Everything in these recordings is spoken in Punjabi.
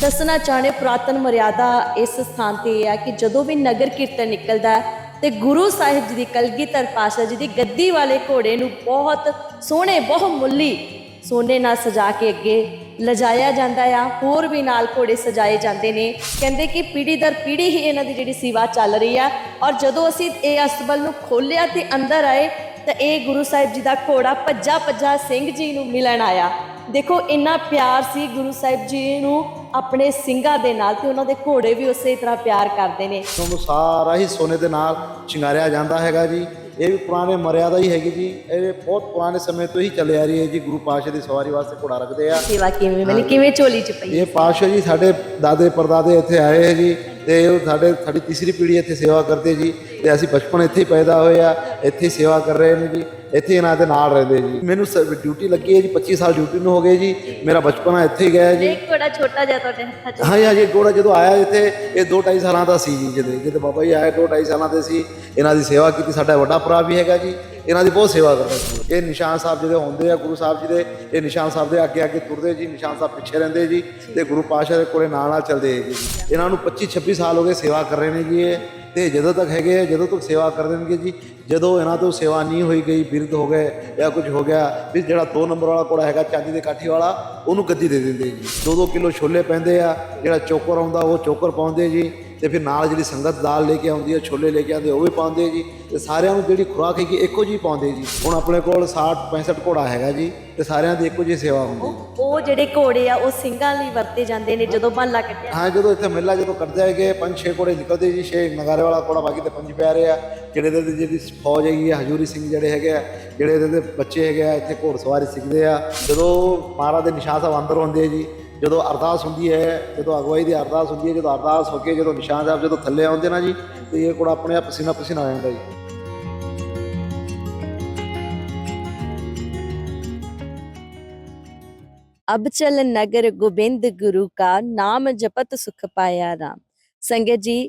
ਦੱਸਣਾ ਚਾਹਣੇ ਪੁਰਾਤਨ ਮਰਿਆਦਾ ਇਸ ਸਥਾਨ ਤੇ ਇਹ ਹੈ ਕਿ ਜਦੋਂ ਵੀ ਨਗਰ ਕੀਰਤਨ ਨਿਕਲਦਾ ਹੈ ਤੇ ਗੁਰੂ ਸਾਹਿਬ ਜੀ ਦੀ ਕਲਗੀਧਰ ਪਾਸ਼ਾ ਜੀ ਦੀ ਗੱਦੀ ਵਾਲੇ ਘੋੜੇ ਨੂੰ ਬਹੁਤ ਸੋਹਣੇ ਬਹੁਮੁੱਲੀ ਸੋਨੇ ਨਾਲ ਸਜਾ ਕੇ ਅੱਗੇ ਲਜਾਇਆ ਜਾਂਦਾ ਆ। ਹੋਰ ਵੀ ਨਾਲ ਘੋੜੇ ਸਜਾਏ ਜਾਂਦੇ ਨੇ। ਕਹਿੰਦੇ ਕਿ ਪੀੜ੍ਹੀ ਦਰ ਪੀੜ੍ਹੀ ਹੀ ਇਹਨਾਂ ਦੀ ਜਿਹੜੀ ਸੇਵਾ ਚੱਲ ਰਹੀ ਆ। ਔਰ ਜਦੋਂ ਅਸੀਂ ਇਹ ਅਸਤਬਲ ਨੂੰ ਖੋਲ੍ਹਿਆ ਤੇ ਅੰਦਰ ਆਏ, ਤਾਂ ਇਹ ਗੁਰੂ ਸਾਹਿਬ ਜੀ ਦਾ ਘੋੜਾ ਭੱਜਾ ਭੱਜਾ ਸਿੰਘ ਜੀ ਨੂੰ ਮਿਲਣ ਆਇਆ। ਦੇਖੋ, ਇੰਨਾ ਪਿਆਰ ਸੀ ਗੁਰੂ ਸਾਹਿਬ ਜੀ ਨੂੰ। ਆਪਣੇ ਸਿੰਘਾਂ ਦੇ ਨਾਲ ਤੇ ਉਹਨਾਂ ਦੇ ਘੋੜੇ ਵੀ ਉਸੇ ਤਰ੍ਹਾਂ ਪਿਆਰ ਕਰਦੇ ਨੇ। ਤੁਹਾਨੂੰ ਸਾਰਾ ਹੀ ਸੋਨੇ ਦੇ ਨਾਲ ਸ਼ਿੰਗਾਰਿਆ ਜਾਂਦਾ ਹੈਗਾ ਜੀ। ਇਹ ਵੀ ਪੁਰਾਣੇ ਮਰਿਆਦਾ ਹੀ ਹੈਗੀ ਜੀ। ਇਹ ਬਹੁਤ ਪੁਰਾਣੇ ਸਮੇਂ ਤੋਂ ਹੀ ਚੱਲੇ ਆ ਰਹੀ ਹੈ ਜੀ। ਗੁਰੂ ਪਾਤਸ਼ਾਹ ਦੀ ਸਵਾਰੀ ਵਾਸਤੇ ਘੋੜਾ ਰੱਖਦੇ ਆ। ਸੇਵਾ ਕਿਵੇਂ ਮਿਲੀ ਕਿਵੇਂ ਝੋਲੀ ਚ ਪਈ? ਇਹ ਪਾਤਸ਼ਾਹ ਜੀ ਸਾਡੇ ਦਾਦੇ ਪਰਦਾਦੇ ਇੱਥੇ ਆਏ ਹੈ ਜੀ। ਤੇ ਉਹ ਸਾਡੇ ਸਾਡੀ ਤੀਸਰੀ ਪੀੜ੍ਹੀ ਇੱਥੇ ਸੇਵਾ ਕਰਦੇ ਜੀ। ਤੇ ਅਸੀਂ ਬਚਪਨ ਇੱਥੇ ਹੀ ਪੈਦਾ ਹੋਏ ਆ। ਇੱਥੇ ਹੀ ਸੇਵਾ ਕਰ ਰਹੇ ਨੇ ਜੀ। ਇੱਥੇ ਇਹਨਾਂ ਦੇ ਨਾਲ ਰਹਿੰਦੇ ਜੀ। ਮੈਨੂੰ ਡਿਊਟੀ ਲੱਗੀ ਹੈ ਜੀ 25 ਸਾਲ ਡਿਊਟੀ ਨੂੰ ਹੋ ਗਏ ਜੀ। ਮੇਰਾ ਬਚਪਨ ਇੱਥੇ ਹੀ ਗਿਆ ਹੈ ਜੀ। ਇੱਕ ਘੋੜਾ ਛੋਟਾ ਜਿਹਾ ਤੁਹਾਡੇ ਹੱਥਾਂ 'ਚ। ਹਾਂਜੀ ਹਾਂਜੀ ਗੋੜਾ ਜਦੋਂ ਆਇਆ ਇੱਥੇ ਇਹ 2.5 ਸਾਲਾਂ ਦਾ ਸੀ ਜੀ ਜਦੋਂ ਜਦੋਂ ਬਾਬਾ ਜੀ ਆਏ 2.5 ਸਾਲਾਂ ਦੇ ਸੀ। ਇਹਨਾਂ ਦੀ ਸੇਵਾ ਕੀਤੀ ਸਾਡਾ ਵੱਡਾ ਭਰਾ ਵੀ ਹੈਗਾ ਜੀ। ਇਹਨਾਂ ਦੀ ਬਹੁਤ ਸੇਵਾ ਕਰਦੇ ਸੀ। ਇਹ ਨਿਸ਼ਾਨ ਸਾਹਿਬ ਜਿਹੜੇ ਹੁੰਦੇ ਆ ਗੁਰੂ ਸਾਹਿਬ ਜੀ ਦੇ ਇਹ ਨਿਸ਼ਾਨ ਸਾਹਿਬ ਦੇ ਅੱਗੇ ਅੱਗੇ ਤੁਰਦੇ ਜੀ ਨਿਸ਼ਾਨ ਸਾਹਿਬ ਪਿੱਛੇ ਰਹਿੰਦੇ ਜੀ ਤੇ ਗੁਰੂ ਪਾਤਸ਼ਾਹ ਦੇ ਕੋਲੇ ਨਾਲ ਨਾਲ ਚੱਲਦੇ ਜੀ। ਇਹਨਾਂ ਨੂੰ 25 26 ਸਾਲ ਹੋ ਗਏ ਸੇਵਾ ਕਰ ਰਹੇ ਨੇ ਜੀ ਇਹ। ਤੇ ਜਦੋਂ ਤੱਕ ਹੈਗੇ ਜਦੋਂ ਤੱਕ ਸੇਵਾ ਕਰ ਦੇਣਗੇ ਜੀ ਜਦੋਂ ਇਹਨਾਂ ਤੋਂ ਸੇਵਾ ਨਹੀਂ ਹੋਈ ਗਈ, ਬਿਰਧ ਹੋ ਗਏ ਜਾਂ ਕੁਝ ਹੋ ਗਿਆ, ਵੀ ਜਿਹੜਾ 2 ਨੰਬਰ ਵਾਲਾ ਕੋੜਾ ਹੈਗਾ, ਚਾਂਦੀ ਦੇ ਕਾਠੀ ਵਾਲਾ, ਉਹਨੂੰ ਗੱਦੀ ਦੇ ਦਿੰਦੇ ਜੀ। 2-2 ਕਿਲੋ ਛੋਲੇ ਪੈਂਦੇ ਆ, ਜਿਹੜਾ ਚੋਕਰ ਆਉਂਦਾ, ਉਹ ਚੋਕਰ ਪਾਉਂਦੇ ਜੀ। ਤੇ ਫਿਰ ਨਾਲ ਜਿਹੜੀ ਸੰਗਤ ਦਾਲ ਲੈ ਕੇ ਆਉਂਦੀ ਹੈ ਛੋਲੇ ਲੈ ਕੇ ਆਉਂਦੇ, ਉਹ ਵੀ ਪਾਉਂਦੇ ਜੀ। ਤੇ ਸਾਰਿਆਂ ਨੂੰ ਜਿਹੜੀ ਖੁਰਾਕ ਹੈਗੀ, ਇੱਕੋ ਜਿਹੀ ਪਾਉਂਦੇ ਜੀ। ਹੁਣ ਆਪਣੇ ਕੋਲ 60 65 ਘੋੜਾ ਹੈਗਾ ਜੀ, ਤੇ ਸਾਰਿਆਂ ਦੀ ਇੱਕੋ ਜਿਹੀ ਸੇਵਾ ਹੁੰਦੀ। ਉਹ ਜਿਹੜੇ ਘੋੜੇ ਆ, ਉਹ ਸਿੰਘਾਂ ਲਈ ਵਰਤੇ ਜਾਂਦੇ ਨੇ ਜਦੋਂ ਬਾਲਾ ਕੱਟਿਆ ਹਾਂ, ਜਦੋਂ ਇੱਥੇ ਮੇਲਾ ਜਦੋਂ ਕੱਢਦੇ ਹੈਗੇ ਪੰਜ ਛੇ ਘੋੜੇ ਨਿਕਲਦੇ ਜੀ, ਛੇ ਨਗਾਰੇ ਵਾਲਾ ਘੋੜਾ ਬਾਕੀ ਤੇ ਪੰਜ ਪਿਆਰੇ ਆ। ਜਿਹੜੇ ਦੇ ਜਿਹੜੀ ਫੌਜ ਹੈਗੀ ਆ, ਹਜੂਰੀ ਸਿੰਘ ਜਿਹੜੇ ਹੈਗੇ ਆ, ਜਿਹੜੇ ਇਹਦੇ ਦੇ ਬੱਚੇ ਹੈਗੇ ਆ, ਇੱਥੇ ਘੋੜ ਸਵਾਰੀ ਸਿੱਖਦੇ ਆ। ਜਦੋਂ ਮਹਾਰਾਜ ਦੇ ਨਿਸ਼ਾਨ ਸਾਹਿਬ ਅੰਦਰ ਹੁੰਦੇ ਆ ਜੀ, ਜਦੋਂ ਅਰਦਾਸ ਹੁੰਦੀ ਹੈ, ਜਦੋਂ ਅਗਵਾਈ ਦੀ ਅਰਦਾਸ ਹੁੰਦੀ ਹੈ, ਜਦੋਂ ਅਰਦਾਸ ਹੋ ਕੇ ਜਦੋਂ ਨਿਸ਼ਾਨ ਸਾਹਿਬ ਜਦੋਂ ਥੱਲੇ ਆਉਂਦੇ ਨਾ ਜੀ, ਤੇ ਇਹ ਘੋੜਾ ਆਪਣੇ ਆਪ ਪਸੀਨਾ ਪਸੀਨਾ ਹੋ ਜਾਂਦਾ ਜੀ। ਅਬ ਚਲ ਨਗਰ ਗੋਬਿੰਦ ਗੁਰੂ ਕਾ ਨਾਮ ਜਪਤ ਸੁਖ ਪਾਇਆ ਰਾਮ ਸੰਗਤ ਜੀ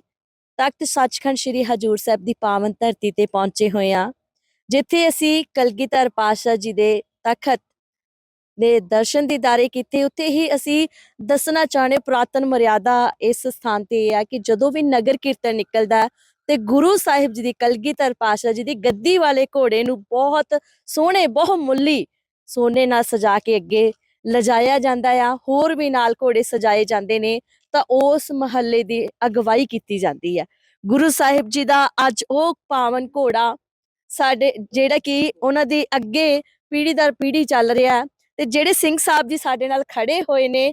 ਤਖਤ ਸੱਚਖੰਡ ਸ੍ਰੀ ਹਜੂਰ ਸਾਹਿਬ ਦੀ ਪਾਵਨ ਧਰਤੀ ਤੇ ਪਹੁੰਚੇ ਹੋਏ ਆ ਜਿੱਥੇ ਅਸੀਂ ਕਲਗੀਧਰ ਪਾਤਸ਼ਾਹ ਜੀ ਦੇ ਤਖਤ ਦੇ ਦਰਸ਼ਨ ਦੀਦਾਰੇ ਕੀਤੇ ਉੱਥੇ ਹੀ ਅਸੀਂ ਦੱਸਣਾ ਚਾਹਣੇ ਪੁਰਾਤਨ ਮਰਿਆਦਾ ਇਸ ਸਥਾਨ ਤੇ ਇਹ ਹੈ ਕਿ ਜਦੋਂ ਵੀ ਨਗਰ ਕੀਰਤਨ ਨਿਕਲਦਾ ਤੇ ਗੁਰੂ ਸਾਹਿਬ ਜੀ ਦੀ ਕਲਗੀਧਰ ਪਾਤਸ਼ਾਹ ਜੀ ਦੀ ਗੱਦੀ ਵਾਲੇ ਘੋੜੇ ਨੂੰ ਬਹੁਤ ਸੋਹਣੇ ਬਹੁ ਮੁੱਲੀ ਸੋਨੇ ਨਾਲ ਸਜਾ ਕੇ ਅੱਗੇ ਲਜਾਇਆ ਜਾਂਦਾ ਆ ਹੋਰ ਵੀ ਨਾਲ ਘੋੜੇ ਸਜਾਏ ਜਾਂਦੇ ਨੇ ਤਾਂ ਉਸ ਮਹੱਲੇ ਦੀ ਅਗਵਾਈ ਕੀਤੀ ਜਾਂਦੀ ਹੈ। ਗੁਰੂ ਸਾਹਿਬ ਜੀ ਦਾ ਅੱਜ ਉਹ ਪਾਵਨ ਘੋੜਾ ਸਾਡੇ ਜਿਹੜਾ ਕਿ ਉਹਨਾਂ ਦੀ ਅੱਗੇ ਪੀੜੀ ਦਰ ਪੀੜੀ ਚੱਲ ਰਿਹਾ ਹੈ ਤੇ ਜਿਹੜੇ ਸਿੰਘ ਸਾਹਿਬ ਜੀ ਸਾਡੇ ਨਾਲ ਖੜੇ ਹੋਏ ਨੇ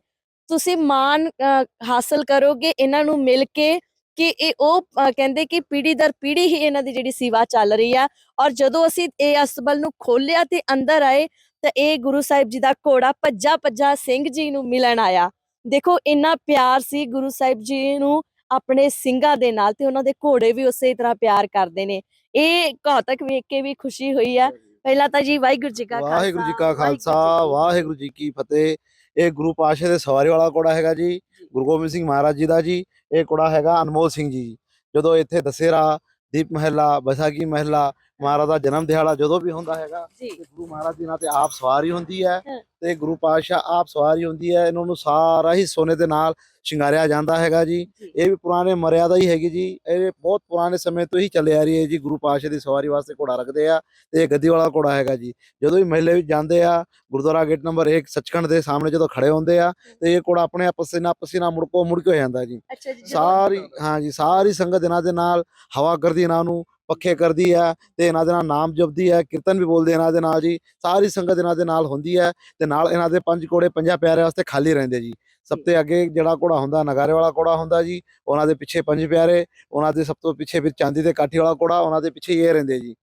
ਤੁਸੀਂ ਮਾਣ ਅ, ਹਾਸਲ ਕਰੋਗੇ ਇਹਨਾਂ ਨੂੰ ਮਿਲ ਕੇ ਕਿ ਇਹ ਉਹ ਕਹਿੰਦੇ ਕਿ ਪੀੜੀ ਦਰ ਪੀੜ੍ਹੀ ਹੀ ਇਹਨਾਂ ਦੀ ਜਿਹੜੀ ਸੇਵਾ ਚੱਲ ਰਹੀ ਆ ਔਰ ਜਦੋਂ ਅਸੀਂ ਇਹ ਅਸਬਲ ਨੂੰ ਖੋਲਿਆ ਤੇ ਅੰਦਰ ਆਏ ਤਾਂ ਇਹ ਗੁਰੂ ਸਾਹਿਬ ਜੀ ਦਾ ਘੋੜਾ ਭੱਜਾ ਭੱਜਾ ਸਿੰਘ ਜੀ ਨੂੰ ਮਿਲਣ ਆਇਆ। ਦੇਖੋ ਇੰਨਾ ਪਿਆਰ ਸੀ ਗੁਰੂ ਸਾਹਿਬ ਜੀ ਨੂੰ ਆਪਣੇ ਸਿੰਘਾਂ ਦੇ ਨਾਲ ਤੇ ਉਹਨਾਂ ਦੇ ਘੋੜੇ ਵੀ ਉਸੇ ਤਰ੍ਹਾਂ ਪਿਆਰ ਕਰਦੇ ਨੇ। ਇਹ ਘਾਤਕ ਵੇਖ ਕੇ ਵੀ ਖੁਸ਼ੀ ਹੋਈ ਆ ਪਹਿਲਾਂ ਤਾਂ ਜੀ ਵਾਹਿਗੁਰੂ ਜੀ ਕਾ ਖਾਲਸਾ ਵਾਹਿਗੁਰੂ ਜੀ ਕਾ ਖਾਲਸਾ ਵਾਹਿਗੁਰੂ ਜੀ ਕੀ ਫਤਿਹ। ਇਹ ਗੁਰੂ ਪਾਤਸ਼ਾਹ ਦੇ ਸਵਾਰੀ ਵਾਲਾ ਘੋੜਾ ਹੈਗਾ ਜੀ ਗੁਰੂ ਗੋਬਿੰਦ ਸਿੰਘ ਮਹਾਰਾਜ ਜੀ ਦਾ ਜੀ ਇਹ ਘੋੜਾ ਹੈਗਾ ਅਨਮੋਲ ਸਿੰਘ ਜੀ। ਜਦੋਂ ਇੱਥੇ ਦਸੇਰਾ ਦੀਪ ਮਹਿਲਾ ਵਿਸਾਖੀ ਮਹਿਲਾ ਮਹਾਰਾਜ ਦਾ ਜਨਮ ਦਿਹਾੜਾ ਜਦੋਂ ਵੀ ਹੁੰਦਾ ਹੈਗਾ ਤੇ ਗੁਰੂ ਮਹਾਰਾਜ ਜੀ ਨਾਲ ਤੇ ਆਪ ਸਵਾਰੀ ਹੁੰਦੀ ਹੈ। ਤੇ ਗੁਰੂ ਪਾਤਸ਼ਾਹ ਆਪ ਸਵਾਰੀ ਹੁੰਦੀ ਹੈ ਇਹਨਾਂ ਨੂੰ ਸਾਰਾ ਹੀ ਸੋਨੇ ਦੇ ਨਾਲ ਸ਼ਿੰਗਾਰਿਆ ਜਾਂਦਾ ਹੈਗਾ ਜੀ। ਇਹ ਵੀ ਪੁਰਾਣੇ ਮਰਿਆਦਾ ਹੀ ਹੈਗੀ ਜੀ ਇਹ ਬਹੁਤ ਪੁਰਾਣੇ ਸਮੇਂ ਤੋਂ ਹੀ ਚੱਲੇ ਆ ਰਹੀ ਹੈ ਜੀ ਗੁਰੂ ਪਾਤਸ਼ਾਹ ਦੀ ਸਵਾਰੀ ਵਾਸਤੇ ਘੋੜਾ ਰੱਖਦੇ ਆ ਤੇ ਇਹ ਗੱਦੀ ਵਾਲਾ ਘੋੜਾ ਹੈਗਾ ਜੀ ਜਦੋਂ ਵੀ ਮਹਿਲੇ ਵਿੱਚ ਜਾਂਦੇ ਆ ਗੁਰਦੁਆਰਾ ਗੇਟ ਨੰਬਰ 1 ਸੱਚਖੰਡ ਦੇ ਸਾਹਮਣੇ ਜਦੋਂ ਖੜੇ ਹੁੰਦੇ ਆ ਤੇ ਇਹ ਘੋੜਾ ਆਪਣੇ ਆਪ ਪਸੀਨਾ ਪਸੀਨਾ ਮੁੜਕੋ ਮੁੜ ਕੇ ਹੋ ਜਾਂਦਾ ਜੀ ਸਾਰੀ ਹਾਂ ਜੀ ਸਾਰੀ ਸੰਗਤ ਇਹਨਾਂ ਦੇ ਨਾਲ ਹਵਾ ਕਰਦੀ ਇਹਨਾਂ ਨੂੰ ਪੱਖੇ ਕਰਦੀ ਹੈ ਤੇ ਇਹਨਾਂ ਦੇ ਨਾਲ ਨਾਮ ਜਪਦੀ ਹੈ ਕੀਰਤਨ ਵੀ ਬੋਲਦੇ ਇਹਨਾਂ ਦੇ ਨਾਲ ਜੀ ਸਾਰੀ ਸੰਗਤ ਇਹਨਾਂ ਦੇ ਨਾਲ ਹੁੰਦੀ ਹੈ ਤੇ ਨਾਲ ਇਹਨਾਂ ਦੇ ਪੰਜ ਘੋੜੇ ਪੰਜਾਂ ਪਿਆਰੇ ਵਾਸਤੇ ਖਾਲੀ ਰਹਿੰਦੇ ਜੀ। ਸਭ ਤੋਂ ਅੱਗੇ ਜਿਹੜਾ ਘੋੜਾ ਹੁੰਦਾ ਨਗਾਰੇ ਵਾਲਾ ਘੋੜਾ ਹੁੰਦਾ ਜੀ ਉਹਨਾਂ ਦੇ ਪਿੱਛੇ ਪੰਜ ਪਿਆਰੇ ਉਹਨਾਂ ਦੇ ਸਭ ਤੋਂ ਪਿੱਛੇ ਫਿਰ ਚਾਂਦੀ ਦੇ ਕਾਠੀ ਵਾਲਾ ਘੋੜਾ ਉਹਨਾਂ ਦੇ ਪਿੱਛੇ ਇਹ ਰਹਿੰਦੇ ਜੀ।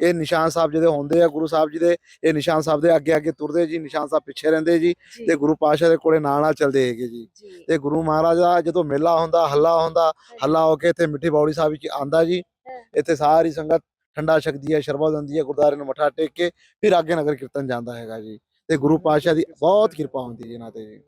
ਇਹ ਨਿਸ਼ਾਨ ਸਾਹਿਬ ਜਿਹਦੇ ਹੁੰਦੇ ਆ ਗੁਰੂ ਸਾਹਿਬ ਜੀ ਦੇ ਇਹ ਨਿਸ਼ਾਨ ਸਾਹਿਬ ਦੇ ਅੱਗੇ ਅੱਗੇ ਤੁਰਦੇ ਜੀ ਨਿਸ਼ਾਨ ਸਾਹਿਬ ਪਿੱਛੇ ਰਹਿੰਦੇ ਜੀ ਤੇ ਗੁਰੂ ਪਾਤਸ਼ਾਹ ਦੇ ਕੋਲੇ ਨਾਲ ਨਾਲ ਚੱਲਦੇ ਹੈਗੇ ਜੀ। ਤੇ ਗੁਰੂ ਮਹਾਰਾਜ ਦਾ ਜਦੋਂ ਮੇਲਾ ਹੁੰਦਾ ਹੱਲਾ ਹੁੰਦਾ ਹੱਲਾ ਹੋ ਕੇ ਇੱਥੇ ਮਿੱਠੀ ਬੌੜੀ ਸਾਹਿਬ ਵਿੱਚ ਆਂਦਾ ਜੀ। ਇੱਥੇ ਸਾਰੀ ਸੰਗਤ ਠੰਡਾ ਛਕਦੀ ਹੈ ਸ਼ਰਬਤ ਦਿੰਦੀ ਹੈ ਗੁਰਦਾਰੇ ਨੂੰ ਮੱਥਾ ਟੇਕ ਕੇ ਫਿਰ ਅੱਗੇ ਨਗਰ ਕੀਰਤਨ ਜਾਂਦਾ ਹੈਗਾ ਜੀ ਤੇ ਗੁਰੂ ਪਾਤਸ਼ਾਹ ਦੀ ਬਹੁਤ ਕਿਰਪਾ ਹੁੰਦੀ ਜੀ ਇਹਨਾਂ ਤੇ। ਜੀ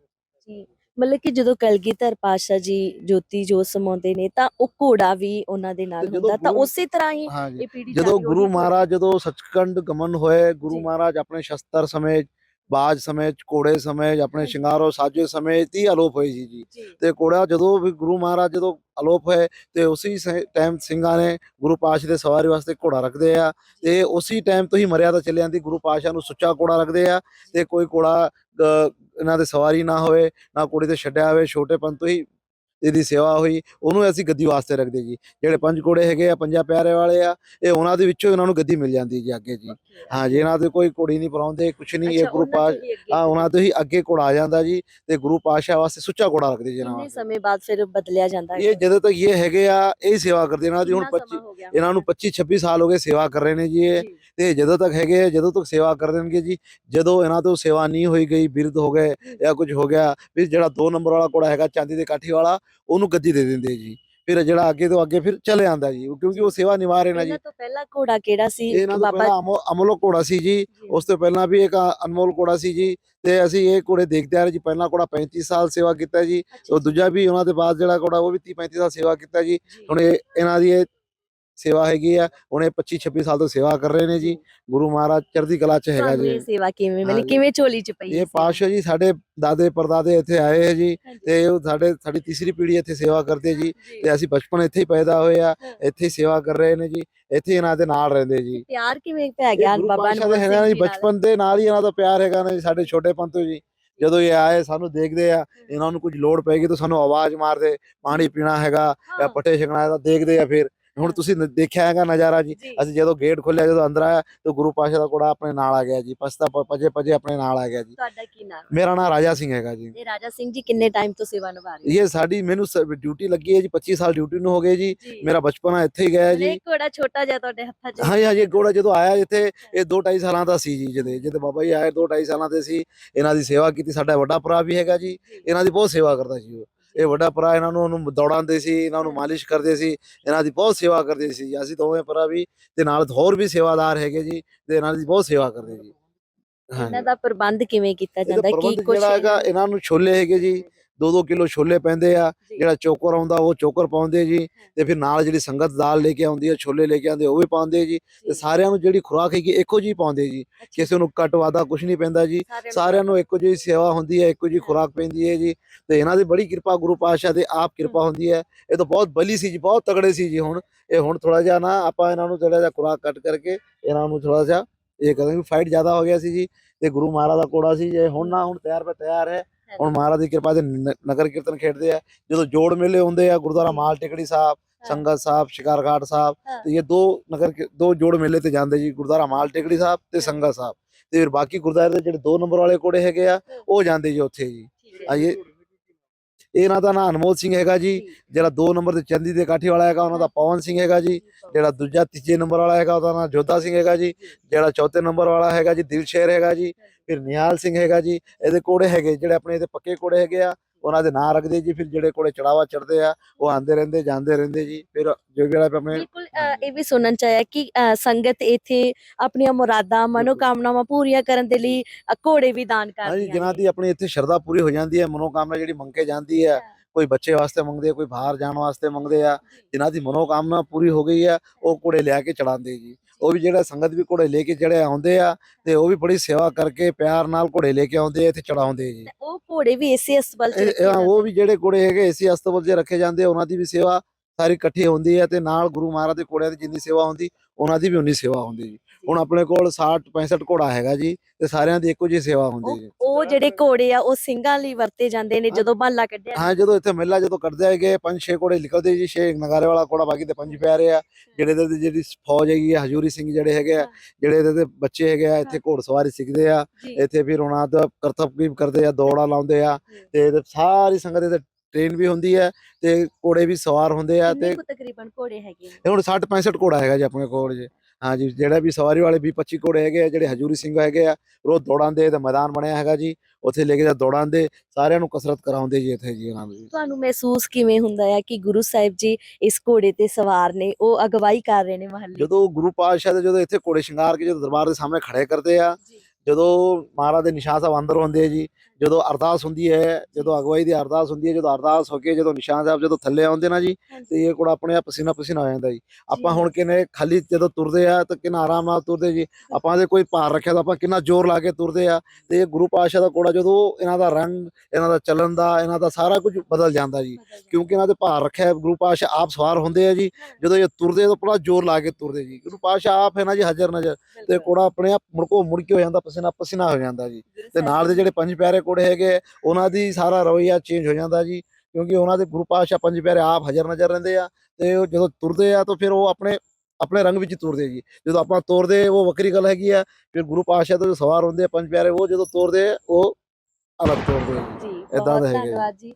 ਜੀ ਮਤਲਬ ਕਿ ਜਦੋਂ ਕਲਗੀਧਰ ਪਾਤਸ਼ਾਹ ਜੀ ਜੋਤੀ ਜੋਤ ਸਮਾਉਂਦੇ ਨੇ ਤਾਂ ਉਹ ਘੋੜਾ ਵੀ ਉਹਨਾਂ ਦੇ ਨਾਲ ਹੁੰਦਾ ਤਾਂ ਉਸੇ ਤਰ੍ਹਾਂ ਹੀ ਇਹ ਪੀੜੀ ਜਦੋਂ ਗੁਰੂ ਮਹਾਰਾਜ ਜਦੋਂ ਸੱਚਖੰਡ ਗਮਨ ਹੋਏ ਗੁਰੂ ਜੀ। ਮਹਾਰਾਜ ਆਪਣੇ ਸ਼ਸਤਰ ਸਮੇਤ ਬਾਜ ਸਮੇਂ ਘੋੜੇ ਸਮੇਂ ਆਪਣੇ ਸ਼ਿੰਗਾਰੋ ਸਾਜੇ ਸਮੇਂ ਤੀ ਅਲੋਪ ਹੋਈ ਸੀ ਜੀ। ਜੀ। ਤੇ ਘੋੜਾ ਜਦੋਂ ਵੀ ਗੁਰੂ ਮਹਾਰਾਜ ਜਦੋਂ ਅਲੋਪ ਹੋਏ ਤੇ ਉਸੇ ਟਾਈਮ ਸਿੰਘਾਂ ਨੇ ਗੁਰੂ ਪਾਤਸ਼ਾਹ ਦੇ ਸਵਾਰੀ ਵਾਸਤੇ ਘੋੜਾ ਰੱਖਦੇ ਆ। ਤੇ ਉਸੇ ਟਾਈਮ ਤੋਂ ਹੀ ਮਰਿਆਦਾ ਚੱਲੀ ਜਾਂਦੀ ਗੁਰੂ ਪਾਤਸ਼ਾਹ ਨੂੰ ਸੁੱਚਾ ਘੋੜਾ ਰੱਖਦੇ ਆ। ਤੇ ਕੋਈ ਘੋੜਾ ਇਹਨਾਂ ਦੇ ਸਵਾਰੀ ਨਾ ਹੋਵੇ ਨਾ ਕੁੜੀ ਤੇ ਛੱਡਿਆ ਹੋਵੇ ਛੋਟੇਪਨ ਤੋਂ ਹੀ ਇਹਦੀ ਸੇਵਾ ਹੋਈ ਉਹਨੂੰ ਅਸੀਂ ਗੱਦੀ ਵਾਸਤੇ ਰੱਖਦੇ ਜੀ। ਜਿਹੜੇ ਪੰਜ ਘੋੜੇ ਹੈਗੇ ਆ ਪੰਜਾਂ ਪਿਆਰੇ ਵਾਲੇ ਆ ਇਹ ਉਹਨਾਂ ਦੇ ਵਿੱਚੋਂ ਇਹਨਾਂ ਨੂੰ ਗੱਦੀ ਮਿਲ ਜਾਂਦੀ ਜੀ ਅੱਗੇ ਜੀ। ਹਾਂ ਜੀ ਇਹਨਾਂ ਦੇ ਕੋਈ ਘੋੜੀ ਨਹੀਂ ਪਰਾਉਂਦੇ ਕੁਛ ਨਹੀਂ ਇਹ ਗੁਰੂ ਪਾਸ਼ ਆ ਉਹਨਾਂ ਤੋਂ ਹੀ ਅੱਗੇ ਆ ਜਾਂਦਾ ਜੀ ਤੇ ਗੁਰੂ ਪਾਤਸ਼ਾਹ ਵਾਸਤੇ ਸੁੱਚਾ ਘੋੜਾ ਰੱਖਦੇ ਜੀ ਇਹਨਾਂ ਸਮੇਂ ਬਾਅਦ ਫਿਰ ਬਦਲਿਆ ਜਾਂਦਾ ਇਹ ਜਦੋਂ ਤੱਕ ਇਹ ਹੈਗੇ ਆ ਇਹ ਸੇਵਾ ਕਰਦੇ ਇਹਨਾਂ ਦੀ ਹੁਣ 25 ਇਹਨਾਂ ਨੂੰ 25 26 ਸਾਲ ਹੋ ਗਏ ਸੇਵਾ ਕਰ ਰਹੇ ਨੇ ਜੀ ਇਹ। ਤੇ ਜਦੋਂ ਤੱਕ ਹੈਗੇ ਆ, ਜਦੋਂ ਤੱਕ ਸੇਵਾ ਕਰ ਦੇਣਗੇ ਜੀ ਜਦੋਂ ਇਹਨਾਂ ਤੋਂ ਸੇਵਾ ਨਹੀਂ ਹੋਈ ਗਈ ਬਿਰਧ ਹੋ ਗਏ ਜਾਂ ਕੁਝ ਹੋ ਗਿਆ ਫਿਰ ਜਿਹੜਾ 2 ਨੰਬਰ ਵਾਲਾ ਕੋੜਾ ਹੈਗਾ ਚਾਂਦੀ ਦੇ ਕਾਠੀ ਵਾਲਾ ਉਹਨੂੰ ਗੱਦੀ ਦੇ ਦਿੰਦੇ ਜੀ। ਫਿਰ ਜਿਹੜਾ ਅੱਗੇ ਤੋਂ ਅੱਗੇ ਫਿਰ ਚਲੇ ਆਂਦਾ ਜੀ ਕਿਉਂਕਿ ਉਹ ਸੇਵਾ ਨਿਭਾ ਰਹੇ ਨੇ ਜੀ। ਇਹਨਾਂ ਤੋਂ ਪਹਿਲਾ ਘੋੜਾ ਕਿਹੜਾ ਸੀ? ਇਹਨਾਂ ਤੋਂ ਬਾਬਾ ਪਹਿਲਾਂ ਅਮੋ- ਅਮੋਲਕ ਘੋੜਾ ਸੀ ਜੀ। ਉਸ ਤੋਂ ਪਹਿਲਾਂ ਵੀ ਇੱਕ ਅਨਮੋਲ ਘੋੜਾ ਸੀ ਜੀ। ਤੇ ਅਸੀਂ ਇਹ ਘੋੜੇ ਦੇਖਦੇ ਆ ਰਹੇ ਜੀ ਪਹਿਲਾ ਘੋੜਾ 35 ਸਾਲ ਸੇਵਾ ਕੀਤਾ ਜੀ। ਉਹ ਦੂਜਾ ਵੀ ਉਹਨਾਂ ਦੇ ਬਾਅਦ ਜਿਹੜਾ ਘੋੜਾ ਉਹ ਵੀ 30 35 ਸਾਲ ਸੇਵਾ ਕੀਤਾ ਜੀ। ਹੁਣ ਇਹ ਇਹਨਾਂ ਦੀ ਇਹ ਸੇਵਾ ਹੈਗੀ ਆ ਇਹ 25 26 ਸਾਲ ਤੋਂ ਸੇਵਾ ਕਰ ਰਹੇ ਨੇ ਜੀ। ਗੁਰੂ ਮਹਾਰਾਜ ਚੜ੍ਹਦੀ ਕਲਾ ਚ ਹੈਗਾ ਜੀ। ਇਹ ਸੇਵਾ ਕਿਵੇਂ ਮਿਲੀ। ਕਿਵੇਂ ਝੋਲੀ ਚ ਪਈ ਇਹ ਪਾਸ਼ਾ ਜੀ ਸਾਡੇ ਦਾਦੇ ਪਰਦਾਦੇ ਇੱਥੇ ਆਏ ਹੈ ਜੀ। ਤੇ ਉਹ ਸਾਡੇ ਸਾਡੀ ਤੀਸਰੀ ਪੀੜ੍ਹੀ ਇੱਥੇ ਸੇਵਾ ਕਰਦੇ ਜੀ ਤੇ ਅਸੀਂ ਬਚਪਨ ਇੱਥੇ ਹੀ ਪੈਦਾ ਹੋਏ ਆ। ਇੱਥੇ ਸੇਵਾ ਕਰ ਰਹੇ ਨੇ ਜੀ ਇੱਥੇ ਇਹਨਾਂ ਦੇ ਨਾਲ ਰਹਿੰਦੇ ਜੀ। ਪਿਆਰ ਕਿਵੇਂ ਪੈ ਗਿਆ ਬਾਬਾ ਦੇ ਹੈਗਾ ਜੀ? ਬਚਪਨ ਦੇ ਨਾਲ ਹੀ ਇਹਨਾਂ ਦਾ ਪਿਆਰ ਹੈਗਾ ਨਾ ਜੀ ਸਾਡੇ ਛੋਟੇ ਪੰਤੂ ਜੀ। ਜਦੋਂ ਇਹ ਆਏ ਸਾਨੂੰ ਦੇਖਦੇ ਆ ਇਹਨਾਂ ਨੂੰ ਕੁਝ ਲੋੜ ਪੈਗੀ ਤਾਂ ਸਾਨੂੰ ਆਵਾਜ਼ ਮਾਰਦੇ ਪਾਣੀ ਪੀਣਾ ਹੈਗਾ ਜਾਂ ਪੱਠੇ ਛਕਣਾ ਹੈ ਤਾਂ ਦੇਖਦੇ ਆ ਫਿਰ। ਹੁਣ ਹਾਂ। ਤੁਸੀਂ ਦੇਖਿਆ ਹੈਗਾ ਨਜ਼ਾਰਾ ਜੀ। ਜੀ। ਅਸੀਂ ਜਦੋਂ ਗੇਟ ਖੋਲਿਆ ਜਦੋਂ ਅੰਦਰ ਆਇਆ ਤਾਂ ਗੁਰੂ ਪਾਤਸ਼ਾਹ ਦਾ ਕੋੜਾ ਆਪਣੇ ਨਾਲ ਆ ਗਿਆ ਜੀ। ਪਸਤਾ ਪਜੇ ਪਜੇ ਆਪਣੇ ਨਾਲ ਆ ਗਿਆ ਜੀ। ਤੁਹਾਡਾ ਕੀ ਨਾਮ ਮੇਰਾ ਨਾਮ ਰਾਜਾ ਸਿੰਘ ਹੈਗਾ ਜੀ। ਇਹ ਰਾਜਾ ਸਿੰਘ ਜੀ ਕਿੰਨੇ ਟਾਈਮ ਤੋਂ ਸੇਵਾ ਨਿਭਾ ਰਹੇ ਇਹ ਸਾਡੀ ਮੈਨੂੰ ਡਿਊਟੀ ਲੱਗੀ ਹੈ ਜੀ 25 ਸਾਲ ਡਿਊਟੀ ਨੂੰ ਹੋ ਗਏ ਜੀ। ਜੀ। ਮੇਰਾ ਬਚਪਨ ਇੱਥੇ ਹੀ ਗਿਆ ਜੀ। ਜੀ ਘੋੜਾ ਛੋਟਾ ਜਿਹਾ ਤੁਹਾਡੇ ਹੱਥਾਂ 'ਚ ਹਾਂਜੀ ਹਾਂਜੀ ਘੋੜਾ ਜਦੋਂ ਆਇਆ ਇੱਥੇ ਇਹ 2 2.5 ਸਾਲਾਂ ਦਾ ਸੀ ਜੀ ਜਦੇ। ਜਦ ਬਾਬਾ ਜੀ ਆਏ 2 2.5 ਸਾਲਾਂ ਦੇ ਸੀ। ਇਹਨਾਂ ਦੀ ਸੇਵਾ ਕੀਤੀ ਸਾਡਾ ਵੱਡਾ ਭਰਾ ਵੀ ਹੈਗਾ ਜੀ। ਇਹਨਾਂ ਦੀ ਬਹੁਤ ਸੇਵਾ ਕਰਦਾ ਸੀ ਉਹ। ਇਹ ਵੱਡਾ ਭਰਾ ਇਹਨਾਂ ਨੂੰ ਉਹਨੂੰ ਦੌੜਾਉਂਦੇ ਸੀ ਇਹਨਾਂ ਨੂੰ ਮਾਲਿਸ਼ ਕਰਦੇ ਸੀ ਇਹਨਾਂ ਦੀ ਬਹੁਤ ਸੇਵਾ ਕਰਦੇ ਸੀ। ਅਸੀਂ ਦੋਵੇਂ ਭਰਾ ਵੀ ਤੇ ਨਾਲ ਹੋਰ ਵੀ ਸੇਵਾਦਾਰ ਹੈਗੇ ਜੀ ਤੇ ਇਹਨਾਂ ਦੀ ਬਹੁਤ ਸੇਵਾ ਕਰਦੇ ਜੀ। ਇਹਨਾਂ ਦਾ ਪ੍ਰਬੰਧ ਕਿਵੇਂ ਕੀਤਾ ਜਾਂਦਾ? ਕੀ ਜਿਹੜਾ ਹੈਗਾ ਇਹਨਾਂ ਨੂੰ ਛੋਲੇ ਹੈਗੇ ਜੀ 2-2 ਕਿਲੋ ਛੋਲੇ ਪੈਂਦੇ ਆ ਜੀ। ਜਿਹੜਾ ਚੋਕਰ ਆਉਂਦਾ ਉਹ ਚੋਕਰ ਪਾਉਂਦੇ ਜੀ ਤੇ ਫਿਰ ਨਾਲ ਜਿਹੜੀ ਸੰਗਤ ਦਾਲ ਲੈ ਕੇ ਆਉਂਦੀ ਹੈ ਛੋਲੇ ਲੈ ਕੇ ਆਉਂਦੇ ਉਹ ਵੀ ਪਾਉਂਦੇ ਜੀ ਤੇ ਸਾਰਿਆਂ ਨੂੰ ਜਿਹੜੀ ਖੁਰਾਕ ਹੈਗੀ ਇੱਕੋ ਜੀ ਪਾਉਂਦੇ ਜੀ ਕਿਸੇ ਨੂੰ ਘੱਟ ਵਾਦਾ ਕੁਝ ਨਹੀਂ ਪੈਂਦਾ ਜੀ ਸਾਰਿਆਂ ਨੂੰ ਇੱਕੋ ਜਿਹੀ ਸੇਵਾ ਹੁੰਦੀ ਹੈ ਇੱਕੋ ਜਿਹੀ ਖੁਰਾਕ ਪੈਂਦੀ ਹੈ ਜੀ ਤੇ ਇਹਨਾਂ ਦੀ ਬੜੀ ਕਿਰਪਾ ਗੁਰੂ ਪਾਤਸ਼ਾਹ ਦੇ ਆਪ ਕਿਰਪਾ ਹੁੰਦੀ ਹੈ। ਇਹ ਤਾਂ ਬਹੁਤ ਬਲੀ ਸੀ ਜੀ ਬਹੁਤ ਤਗੜੇ ਸੀ ਜੀ ਹੁਣ ਇਹ ਹੁਣ ਥੋੜਾ ਜਿਹਾ ਨਾ ਆਪਾਂ ਇਹਨਾਂ ਨੂੰ ਥੋੜਾ ਜਿਹਾ ਖੁਰਾਕ ਕੱਟ ਕਰਕੇ ਇਹਨਾਂ ਨੂੰ ਥੋੜਾ ਜਿਹਾ ਇਹ ਵੀ ਫਾਈਟ ਜ਼ਿਆਦਾ ਹੋ ਗਿਆ ਸੀ ਜੀ ਤੇ ਗੁਰੂ ਮਹਾਰਾਜ ਦਾ ਕੋੜਾ ਸੀ ਜੇ ਹੁਣ ਨਾ ਹੁਣ ਤਿਆਰ ਪੇ ਤਿਆਰ ਹੈ ਹੁਣ ਮਹਾਰਾਜ ਦੀ ਕਿਰਪਾ ਦੇ ਨ- ਨਗਰ ਕੀਰਤਨ ਖੇਡਦੇ ਆ। ਜਦੋਂ ਜੋੜ ਮੇਲੇ ਹੁੰਦੇ ਆ ਗੁਰਦੁਆਰਾ ਮਾਲ ਟਿਕੜੀ ਸਾਹਿਬ ਸੰਗਤ ਸਾਹਿਬ ਸ਼ਿਕਾਰਘਾਟ ਸਾਹਿਬ। ਤੇ ਇਹ ਦੋ ਨਗਰ ਦੋ ਜੋੜ ਮੇਲੇ ਤੇ ਜਾਂਦੇ ਜੀ ਗੁਰਦੁਆਰਾ ਮਾਲ ਟਿਕੜੀ ਸਾਹਿਬ ਤੇ ਸੰਗਤ ਸਾਹਿਬ। ਤੇ ਫਿਰ ਬਾਕੀ ਗੁਰਦੁਆਰੇ ਦੇ ਜਿਹੜੇ ਦੋ ਨੰਬਰ ਵਾਲੇ ਕੋੜੇ ਹੈਗੇ ਆ ਉਹ ਜਾਂਦੇ ਜੀ ਉੱਥੇ ਜੀ। ਆਈਏ। ਇਹਨਾਂ ਦਾ ਨਾਮ ਅਨਮੋਲ ਸਿੰਘ ਹੈਗਾ ਜੀ ਜਿਹੜਾ 2 ਨੰਬਰ ਤੇ ਚੰਦੀ ਦੇ ਕਾਠੀ ਵਾਲਾ ਹੈਗਾ ਉਹਨਾਂ ਦਾ ਪਵਨ ਸਿੰਘ ਹੈਗਾ ਜੀ ਜਿਹੜਾ ਦੂਜਾ ਤੀਜੇ ਨੰਬਰ ਵਾਲਾ ਹੈਗਾ ਉਹਦਾ ਨਾਮ ਜੋਧਾ ਸਿੰਘ ਹੈਗਾ ਜੀ ਜਿਹੜਾ ਚੌਥੇ ਨੰਬਰ ਵਾਲਾ ਹੈਗਾ ਜੀ ਦਿਲਸ਼ੇਰ ਹੈਗਾ ਜੀ ਫਿਰ ਨਿਹਾਲ ਸਿੰਘ ਹੈਗਾ ਜੀ ਇਹਦੇ ਕੋੜੇ ਹੈਗੇ ਜਿਹੜੇ ਆਪਣੇ ਇਹਦੇ ਪੱਕੇ ਕੋੜੇ ਹੈਗੇ ਆ ਉਹਨਾਂ ਦੇ ਨਾਂ ਰੱਖਦੇ ਜੀ ਫਿਰ ਜਿਹੜੇ ਕੋੜੇ ਚੜਾਵਾ ਚੜਦੇ ਆ ਉਹ ਆਂਦੇ ਰਹਿੰਦੇ ਜਾਂਦੇ ਰਹਿੰਦੇ ਜੀ ਫਿਰ ਜੋ ਜਿਹੜਾ ਆਪਣੇ ਬਿਲਕੁਲ ਇਹ ਵੀ ਸੁਣਨ ਚ ਆਇਆ ਕਿ ਸੰਗਤ ਇੱਥੇ ਆਪਣੀਆਂ ਮੁਰਾਦਾਂ ਮਨੋਕਾਮਨਾਵਾਂ ਪੂਰੀਆਂ ਕਰਨ ਦੇ ਲਈ ਘੋੜੇ ਵੀ ਦਾਨ ਕਰਦੀ ਹਾਂਜੀ ਜਿਨ੍ਹਾਂ ਦੀ ਆਪਣੀ ਇੱਥੇ ਸ਼ਰਧਾ ਪੂਰੀ ਹੋ ਜਾਂਦੀ ਹੈ ਮਨੋਕਾਮਨਾ ਜਿਹੜੀ ਮੰਗ ਕੇ ਜਾਂਦੀ ਹੈ ਕੋਈ ਬੱਚੇ ਵਾਸਤੇ ਮੰਗਦੇ ਆ ਕੋਈ ਬਾਹਰ ਜਾਣ ਵਾਸਤੇ ਮੰਗਦੇ ਆ ਜਿਨ੍ਹਾਂ ਦੀ ਮਨੋਕਾਮਨਾ ਪੂਰੀ ਹੋ ਗਈ ਆ ਉਹ ਘੋੜੇ ਲਿਆ ਕੇ ਚੜਾਉਂਦੇ ਜੀ। ਉਹ ਵੀ ਜਿਹੜਾ ਸੰਗਤ ਵੀ ਘੋੜੇ ਲੈ ਕੇ ਜਿਹੜੇ ਆਉਂਦੇ ਆ ਤੇ ਉਹ ਵੀ ਬੜੀ ਸੇਵਾ ਕਰਕੇ ਪਿਆਰ ਨਾਲ ਘੋੜੇ ਲੈ ਕੇ ਆਉਂਦੇ ਆ ਇੱਥੇ ਚੜਾਉਂਦੇ ਜੀ। ਉਹ ਘੋੜੇ ਵੀ ਇਸੇ ਅਸਬਲ ਚ ਰੱਖੇ ਉਹ ਵੀ ਜਿਹੜੇ ਘੋੜੇ ਹੈਗੇ ਏਸੀ ਹਸਤਬਲ 'ਚ ਰੱਖੇ ਜਾਂਦੇ ਆ, ਉਹਨਾਂ ਦੀ ਵੀ ਸੇਵਾ ਸਾਰੀ ਇਕੱਠੀ ਹੁੰਦੀ ਹੈ ਤੇ ਨਾਲ ਗੁਰੂ ਮਹਾਰਾਜ ਦੇ ਘੋੜਿਆਂ ਦੀ ਜਿੰਨੀ ਸੇਵਾ ਹੁੰਦੀ ਉਹਨਾਂ ਦੀ ਵੀ ਉਨੀ ਸੇਵਾ ਹੁੰਦੀ ਜੀ। ਹੁਣ ਆਪਣੇ ਕੋਲ 60 65 ਘੋੜਾ ਹੈਗਾ ਜੀ ਤੇ ਸਾਰਿਆਂ ਦੀ ਇੱਕੋ ਜਿਹੀ ਸੇਵਾ ਹੁੰਦੀ ਜੀ। ਉਹ ਜਿਹੜੇ ਘੋੜੇ ਆ ਉਹ ਸਿੰਘਾਂ ਲਈ ਵਰਤੇ ਜਾਂਦੇ ਨੇ ਜਦੋਂ ਮਹੱਲਾ ਕੱਢਿਆ ਹਾਂ ਜਦੋਂ ਇੱਥੇ ਮੇਲਾ ਜਦੋਂ ਕੱਢਦੇ ਹੈਗੇ ਪੰਜ ਛੇ ਘੋੜੇ ਨਿਕਲਦੇ ਜੀ ਛੇ ਨਗਾਰੇ ਵਾਲਾ ਘੋੜਾ ਬਾਕੀ ਤੇ ਪੰਜ ਪਿਆਰੇ ਆ। ਜਿਹੜੇ ਤੇ ਜਿਹੜੀ ਫੌਜ ਹੈਗੀ ਆ ਹਜੂਰੀ ਸਿੰਘ ਜਿਹੜੇ ਹੈਗੇ ਆ ਜਿਹੜੇ ਇਹਦੇ ਤੇ ਬੱਚੇ ਹੈਗੇ ਆ ਇੱਥੇ ਘੋੜਸਵਾਰੀ ਸਿੱਖਦੇ ਆ ਜੀ। ਇੱਥੇ ਫਿਰ ਉਹਨਾਂ ਦਾ ਕਰਤੱਵ ਵੀ ਕਰਦੇ ਆ ਦੌੜਾਂ ਲਾਉਂਦੇ ਆ ਤੇ ਸਾਰੀ ਸੰਗਤ ਇਹਦੇ ਟ੍ਰੇਨ ਵੀ ਹੁੰਦੀ ਹੈ ਤੇ ਘੋੜੇ ਵੀ ਸਵਾਰ ਹੁੰਦੇ ਆ ਤੇ ਤਕਰੀਬਨ ਘੋੜੇ ਹੈਗੇ ਹੁਣ 60 65 ਘੋੜਾ ਹੈਗਾ ਜੀ ਆਪਣੇ ਕੋਲ ਜੀ। ਹਾਂਜੀ ਜਿਹੜਾ ਵੀ ਸਵਾਰੀ ਵਾਲੇ 20 25 ਘੋੜੇ ਹੈਗੇ ਆ ਜਿਹੜੇ ਹਜੂਰੀ ਸਿੰਘ ਹੈਗੇ ਆ ਰੋਜ਼ ਦੌੜਾਂ ਦੇ ਤੇ ਮੈਦਾਨ ਬਣਿਆ ਹੈਗਾ ਜੀ। ਉੱਥੇ ਲੈ ਕੇ ਜਾ ਦੌੜਾਂ ਦੇ ਸਾਰਿਆਂ ਨੂੰ ਕਸਰਤ ਕਰਾਉਂਦੇ ਜੀ ਇੱਥੇ ਜੀ ਇਹਨਾਂ ਨੂੰ ਜੀ। ਤੁਹਾਨੂੰ ਮਹਿਸੂਸ ਕਿਵੇਂ ਹੁੰਦਾ ਹੈ ਕਿ ਗੁਰੂ ਸਾਹਿਬ ਜੀ ਇਸ ਘੋੜੇ ਤੇ ਸਵਾਰ ਨੇ ਉਹ ਅਗਵਾਈ ਕਰ ਰਹੇ ਨੇ ਮਹੱਲੇ? ਜਦੋਂ ਗੁਰੂ ਪਾਤਸ਼ਾਹ ਦੇ ਜਦੋਂ ਇੱਥੇ ਘੋੜੇ ਸ਼ਿੰਗਾਰ ਕੇ ਜਦੋਂ ਦਰਬਾਰ ਦੇ ਸਾਹਮਣੇ ਖੜੇ ਕਰਦੇ ਆ ਜਦੋਂ ਮਹਾਰਾਜ ਦੇ ਨਿਸ਼ਾਨ ਸਾਹਿਬ ਅੰਦਰ ਹੁੰਦੇ ਆ ਜੀ ਜਦੋਂ ਅਰਦਾਸ ਹੁੰਦੀ ਹੈ ਜਦੋਂ ਅਗਵਾਈ ਦੀ ਅਰਦਾਸ ਹੁੰਦੀ ਹੈ ਜਦੋਂ ਅਰਦਾਸ ਹੋ ਕੇ ਜਦੋਂ ਨਿਸ਼ਾਨ ਸਾਹਿਬ ਜਦੋਂ ਥੱਲੇ ਆਉਂਦੇ ਨਾ ਜੀ ਤੇ ਇਹ ਕੋੜਾ ਆਪਣੇ ਆਪ ਪਸੀਨਾ ਪਸੀਨਾ ਹੋ ਜਾਂਦਾ ਜੀ। ਆਪਾਂ ਹੁਣ ਕਿਨੇ ਖਾਲੀ ਜਦੋਂ ਤੁਰਦੇ ਆ ਤਾਂ ਕਿੰਨਾ ਆਰਾਮ ਨਾਲ ਤੁਰਦੇ ਜੀ। ਆਪਾਂ ਦੇ ਕੋਈ ਭਾਰ ਰੱਖਿਆ ਤਾਂ ਆਪਾਂ ਕਿੰਨਾ ਜ਼ੋਰ ਲਾ ਕੇ ਤੁਰਦੇ ਆ ਤੇ ਇਹ ਗੁਰੂ ਪਾਤਸ਼ਾਹ ਦਾ ਕੋੜਾ ਜਦੋਂ ਇਹਨਾਂ ਦਾ ਰੰਗ ਇਹਨਾਂ ਦਾ ਚੱਲਣ ਦਾ ਇਹਨਾਂ ਦਾ ਸਾਰਾ ਕੁਝ ਬਦਲ ਜਾਂਦਾ ਜੀ। ਕਿਉਂਕਿ ਇਹਨਾਂ ਦੇ ਭਾਰ ਰੱਖਿਆ ਗੁਰੂ ਪਾਤਸ਼ਾਹ ਆਪ ਸਵਾਰ ਹੁੰਦੇ ਆ ਜੀ। ਜਦੋਂ ਇਹ ਤੁਰਦੇ ਤਾਂ ਪੂਰਾ ਜ਼ੋਰ ਲਾ ਕੇ ਤੁਰਦੇ ਜੀ। ਗੁਰੂ ਪਾਤਸ਼ਾਹ ਆਪ ਹੈ ਨਾ ਜੀ ਹਾਜ਼ਰ ਨਜ਼ਰ। ਤੇ ਕੋੜਾ ਆਪਣੇ ਆਪ ਮੁੜਕੋ ਮੁੜ ਕੇ ਹੋ ਜਾਂਦਾ ਪਸੀਨਾ ਪਸੀਨਾ ਹੋ ਜਾਂਦਾ ਜੀ। ਤੇ ਨਾਲ ਦੇ ਜਿਹੜੇ ਪੰਜ ਪਿਆਰੇ ਕੋੜੇ ਹੈਗੇ ਉਹਨਾਂ ਦੀ ਸਾਰਾ ਰਵਈਆ ਚੇਂਜ ਹੋ ਜਾਂਦਾ ਜੀ ਕਿਉਂਕਿ ਉਹਨਾਂ ਦੇ ਗੁਰੂ ਪਾਤਸ਼ਾਹ ਪੰਜ ਪਿਆਰੇ ਆਪ ਹਾਜ਼ਰ ਨਜ਼ਰ ਰਹਿੰਦੇ ਆ ਤੇ ਉਹ ਜਦੋਂ ਤੁਰਦੇ ਆ ਤਾਂ ਫਿਰ ਉਹ ਆਪਣੇ ਆਪਣੇ ਰੰਗ ਵਿੱਚ ਤੁਰਦੇ ਜੀ ਜਦੋਂ ਆਪਾਂ ਤੋਰਦੇ ਉਹ ਵੱਖਰੀ ਗੱਲ ਹੈਗੀ ਆ ਫਿਰ ਗੁਰੂ ਪਾਤਸ਼ਾਹ ਤੋਂ ਜੋ ਸਵਾਰ ਹੁੰਦੇ ਆ ਪੰਜ ਪਿਆਰੇ ਉਹ ਜਦੋਂ ਤੋਰਦੇ ਉਹ ਅਲੱਗ ਤੋਰਦੇ ਜੀ ਬਹੁਤ ਦਾ ਹੈਗਾ। ਜੀ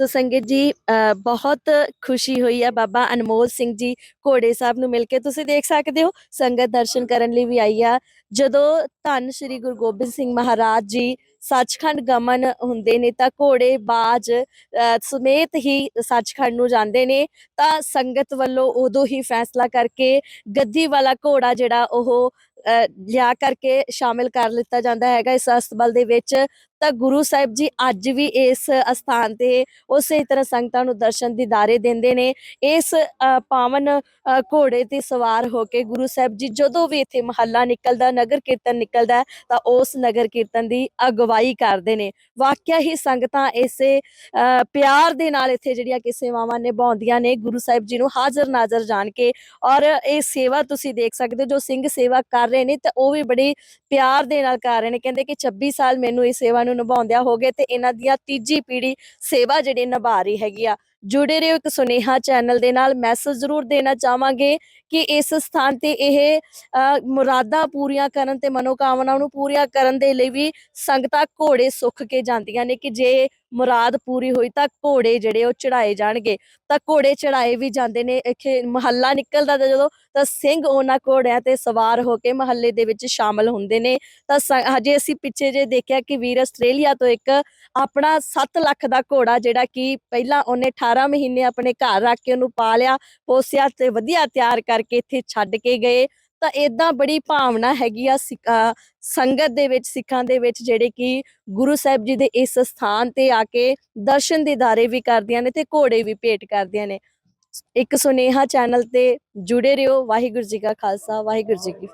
ਸੋ ਸੰਗਤ ਜੀ ਬਹੁਤ ਖੁਸ਼ੀ ਹੋਈ ਹੈ ਬਾਬਾ ਅਨਮੋਲ ਸਿੰਘ ਜੀ ਘੋੜੇ ਸਾਹਿਬ ਨੂੰ ਮਿਲ ਕੇ ਤੁਸੀਂ ਦੇਖ ਸਕਦੇ ਹੋ ਸੰਗਤ ਦਰਸ਼ਨ ਕਰਨ ਲਈ ਵੀ ਆਈ ਆ ਜਦੋਂ ਧੰਨ ਸ੍ਰੀ ਗੁਰੂ ਗੋਬਿੰਦ ਸਿੰਘ ਮਹਾਰਾਜ ਜੀ ਸੱਚਖੰਡ ਗਮਨ ਹੁੰਦੇ ਨੇ ਤਾਂ ਘੋੜੇ ਬਾਜ ਅ, ਸਮੇਤ ਹੀ ਸੱਚਖੰਡ ਨੂੰ ਜਾਂਦੇ ਨੇ। ਤਾਂ ਸੰਗਤ ਵੱਲੋਂ ਉਦੋਂ ਹੀ ਫੈਸਲਾ ਕਰਕੇ ਗੱਦੀ ਵਾਲਾ ਘੋੜਾ ਜਿਹੜਾ ਉਹ ਅ, ਲਿਆ ਕਰਕੇ ਸ਼ਾਮਿਲ ਕਰ ਲਿੱਤਾ ਜਾਂਦਾ ਹੈਗਾ। ਇਸ ਅਸਤਬਲ ਦੇ ਵਿੱਚ ਤਾਂ ਗੁਰੂ ਸਾਹਿਬ ਜੀ ਅੱਜ ਵੀ ਇਸ ਅਸਥਾਨ ਤੇ ਉਸੇ ਤਰ੍ਹਾਂ ਸੰਗਤਾਂ ਨੂੰ ਦਰਸ਼ਨ ਦੀਦਾਰੇ ਦਿੰਦੇ ਨੇ। ਇਸ ਪਾਵਨ ਘੋੜੇ ਤੇ ਸਵਾਰ ਹੋ ਕੇ ਗੁਰੂ ਸਾਹਿਬ ਜੀ ਜਦੋਂ ਵੀ ਇੱਥੇ ਮਹੱਲਾ ਨਿਕਲਦਾ ਨਗਰ ਕੀਰਤਨ ਨਿਕਲਦਾ ਤਾਂ ਉਸ ਨਗਰ ਕੀਰਤਨ ਦੀ ਅਗਵਾਈ ਕਰਦੇ ਨੇ। ਵਾਕਿਆ ਹੀ ਸੰਗਤਾਂ ਇਸੇ ਅ, ਪਿਆਰ ਦੇ ਨਾਲ ਇੱਥੇ ਜਿਹੜੀਆਂ ਕਿ ਸੇਵਾਵਾਂ ਨਿਭਾਉਂਦੀਆਂ ਨੇ ਗੁਰੂ ਸਾਹਿਬ ਜੀ ਨੂੰ ਹਾਜ਼ਰ ਨਾਜ਼ਰ ਜਾਣ ਕੇ। ਔਰ ਇਹ ਸੇਵਾ ਤੁਸੀਂ ਦੇਖ ਸਕਦੇ ਹੋ ਜੋ ਸਿੰਘ ਸੇਵਾ ਕਰ ਰਹੇ ਨੇ ਤਾਂ ਉਹ ਵੀ ਬੜੀ ਪਿਆਰ ਦੇ ਨਾਲ ਕਰ ਰਹੇ ਨੇ। ਕਹਿੰਦੇ ਕਿ 26 ਸਾਲ ਮੈਨੂੰ ਇਸ ਸੇਵਾ ਨੂੰ ਨਿਭਾਉਂਦਿਆਂ ਹੋ ਗਏ ਤੇ ਇਹਨਾਂ ਦੀਆਂ ਤੀਜੀ ਪੀੜ੍ਹੀ ਸੇਵਾ ਜਿਹੜੀ ਨਿਭਾ ਰਹੀ ਹੈਗੀ ਆ। ਜੁੜੇ ਰਹੋ ਇੱਕ ਸੁਨੇਹਾ ਚੈਨਲ ਦੇ ਨਾਲ ਮੈਸੇਜ ਜ਼ਰੂਰ ਦੇਣਾ ਚਾਹਾਂਗੇ ਕਿ ਇਸ ਸਥਾਨ ਤੇ ਇਹ ਅ, ਮੁਰਾਦਾਂ ਪੂਰੀਆਂ ਕਰਨ ਤੇ ਮਨੋਕਾਮਨਾਵਾਂ ਨੂੰ ਪੂਰੀਆਂ ਕਰਨ ਦੇ ਲਈ ਵੀ ਸੰਗਤਾਂ ਘੋੜੇ ਸੁੱਖ ਕੇ ਜਾਂਦੀਆਂ ਨੇ ਕਿ ਜੇ ਮੁਰਾਦ ਪੂਰੀ ਹੋਈ ਤਾਂ ਘੋੜੇ ਜਿਹੜੇ ਉਹ ਚੜਾਏ ਜਾਣਗੇ। ਤਾਂ ਘੋੜੇ ਚੜਾਏ ਵੀ ਜਾਂਦੇ ਨੇ, ਇੱਥੇ ਮਹੱਲਾ ਨਿਕਲਦਾ ਤਾਂ ਜਦੋਂ ਤਾਂ ਸਿੰਘ ਉਹਨਾਂ ਘੋੜਿਆਂ ਤੇ ਸਵਾਰ ਹੋ ਕੇ ਮਹੱਲੇ ਦੇ ਵਿੱਚ ਸ਼ਾਮਲ ਹੁੰਦੇ ਨੇ। ਤਾਂ ਹਜੇ ਅਸੀਂ ਪਿੱਛੇ ਜੇ ਦੇਖਿਆ ਕਿ ਵੀਰ ਆਸਟ੍ਰੇਲੀਆ ਤੋਂ ਇੱਕ ਆਪਣਾ 7 ਲੱਖ ਦਾ ਘੋੜਾ ਜਿਹੜਾ ਕਿ ਪਹਿਲਾਂ ਉਹਨੇ 18 ਮਹੀਨੇ ਆਪਣੇ ਘਰ ਰੱਖ ਕੇ ਉਹਨੂੰ ਪਾਲਿਆ, ਪੋਸਿਆ ਤੇ ਵਧੀਆ ਤਿਆਰ ਕਰਕੇ ਇੱਥੇ ਛੱਡ ਕੇ ਗਏ। ਤਾਂ ਇਦਾਂ ਬੜੀ ਭਾਵਨਾ ਹੈਗੀ ਆ ਸਿੱਖ- ਅਹ ਸੰਗਤ ਦੇ ਵਿੱਚ, ਸਿੱਖਾਂ ਦੇ ਵਿੱਚ, ਜਿਹੜੇ ਕਿ ਗੁਰੂ ਸਾਹਿਬ ਜੀ ਦੇ ਇਸ ਸਥਾਨ ਤੇ ਆ ਕੇ ਦਰਸ਼ਨ ਦੀਦਾਰੇ ਵੀ ਕਰਦੀਆਂ ਨੇ ਤੇ ਘੋੜੇ ਵੀ ਭੇਟ ਕਰਦੀਆਂ ਨੇ। ਇੱਕ ਸੁਨੇਹਾ ਚੈਨਲ ਤੇ ਜੁੜੇ ਰਹੋ। ਵਾਹਿਗੁਰੂ ਜੀ ਕਾ ਖਾਲਸਾ, ਵਾਹਿਗੁਰੂ ਜੀ ਕੀ ਫਤਿਹ।